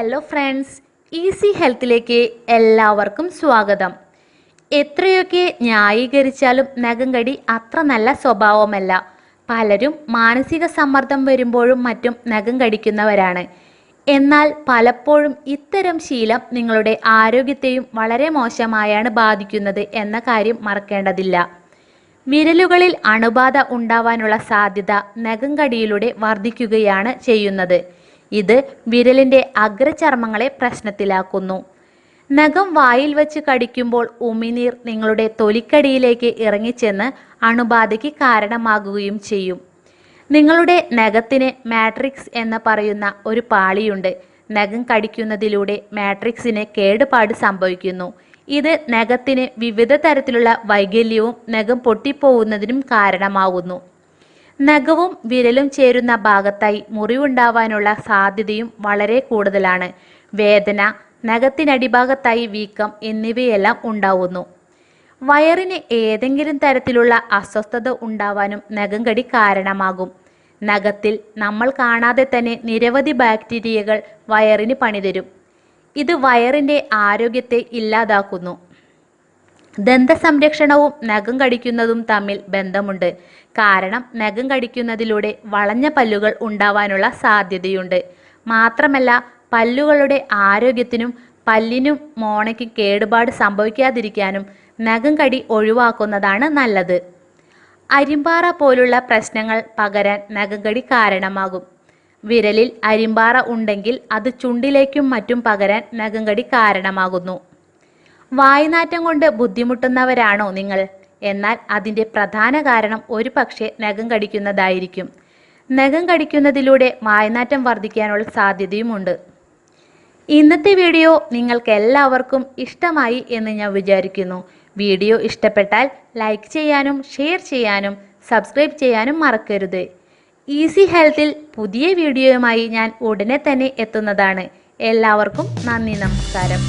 Hello friends easy ഹെൽത്തിലേക്ക് എല്ലാവർക്കും സ്വാഗതം. എത്രയൊക്കെ ന്യായീകരിച്ചാലും നഖം കടി അത്ര നല്ല സ്വഭാവമല്ല. പലരും മാനസിക സമ്മർദ്ദം വരുമ്പോഴും മറ്റും നഖം കടിക്കുന്നവരാണ്. എന്നാൽ പലപ്പോഴും ഇത്തരം ശീലം നിങ്ങളുടെ ആരോഗ്യത്തെയും വളരെ മോശമായാണ് ബാധിക്കുന്നത് എന്ന കാര്യം മറക്കേണ്ടതില്ല. വിരലുകളിൽ അണുബാധ ഉണ്ടാവാനുള്ള സാധ്യത നഖം കടിയിലൂടെ വർദ്ധിക്കുകയാണ് ചെയ്യുന്നത്. ഇത് വിരലിന്റെ അഗ്രചർമ്മങ്ങളെ പ്രശ്നത്തിലാക്കുന്നു. നഖം വായിൽ വെച്ച് കടിക്കുമ്പോൾ ഉമിനീർ നിങ്ങളുടെ തൊലിക്കടിയിലേക്ക് ഇറങ്ങിച്ചെന്ന് അണുബാധയ്ക്ക് കാരണമാകുകയും ചെയ്യും. നിങ്ങളുടെ നഖത്തിന് മാട്രിക്സ് എന്ന് പറയുന്ന ഒരു പാളിയുണ്ട്. നഖം കടിക്കുന്നതിലൂടെ മാട്രിക്സിന് കേടുപാട് സംഭവിക്കുന്നു. ഇത് നഖത്തിന് വിവിധ തരത്തിലുള്ള വൈകല്യവും നഖം പൊട്ടിപ്പോകുന്നതിനും കാരണമാകുന്നു നഖവും വിരലും ചേരുന്ന ഭാഗത്തായി മുറിവുണ്ടാവാനുള്ള സാധ്യതയും വളരെ കൂടുതലാണ്. വേദന നഖത്തിനടിഭാഗത്തായി വീക്കം എന്നിവയെല്ലാം ഉണ്ടാവുന്നു. വയറിന് ഏതെങ്കിലും തരത്തിലുള്ള അസ്വസ്ഥത ഉണ്ടാവാനും നഖം കടി കാരണമാകും. നഖത്തിൽ നമ്മൾ കാണാതെ തന്നെ നിരവധി ബാക്ടീരിയകൾ വയറിന് പണിതരും. ഇത് വയറിന്റെ ആരോഗ്യത്തെ ഇല്ലാതാക്കുന്നു. ദന്തസംരക്ഷണവും നഖം കടിക്കുന്നതും തമ്മിൽ ബന്ധമുണ്ട്. കാരണം നഖം കടിക്കുന്നതിലൂടെ വളഞ്ഞ പല്ലുകൾ ഉണ്ടാവാനുള്ള സാധ്യതയുണ്ട്. മാത്രമല്ല പല്ലുകളുടെ ആരോഗ്യത്തിനും പല്ലിനും മോണയ്ക്ക് കേടുപാട് സംഭവിക്കാതിരിക്കാനും നഖം കടി ഒഴിവാക്കുന്നതാണ് നല്ലത്. അരിമ്പാറ പോലുള്ള പ്രശ്നങ്ങൾ പകരാൻ നഖം കടി കാരണമാകും. വിരലിൽ അരിമ്പാറ ഉണ്ടെങ്കിൽ അത് ചുണ്ടിലേക്കും മറ്റും പകരാൻ നഖം കടി കാരണമാകുന്നു. വായ്നാറ്റം കൊണ്ട് ബുദ്ധിമുട്ടുന്നവരാണോ നിങ്ങൾ? എന്നാൽ അതിന്റെ പ്രധാന കാരണം ഒരു പക്ഷേ നഖം കടിക്കുന്നതായിരിക്കും. നഖം കടിക്കുന്നതിലൂടെ വായുനാറ്റം വർദ്ധിക്കാനുള്ള സാധ്യതയുമുണ്ട്. ഇന്നത്തെ വീഡിയോ നിങ്ങൾക്ക് എല്ലാവർക്കും ഇഷ്ടമായി എന്ന് ഞാൻ വിചാരിക്കുന്നു. വീഡിയോ ഇഷ്ടപ്പെട്ടാൽ ലൈക്ക് ചെയ്യാനും ഷെയർ ചെയ്യാനും സബ്സ്ക്രൈബ് ചെയ്യാനും മറക്കരുത്. ഈസി ഹെൽത്തിൽ പുതിയ വീഡിയോയുമായി ഞാൻ ഉടനെ തന്നെ എത്തുന്നതാണ്. എല്ലാവർക്കും നന്ദി നമസ്കാരം.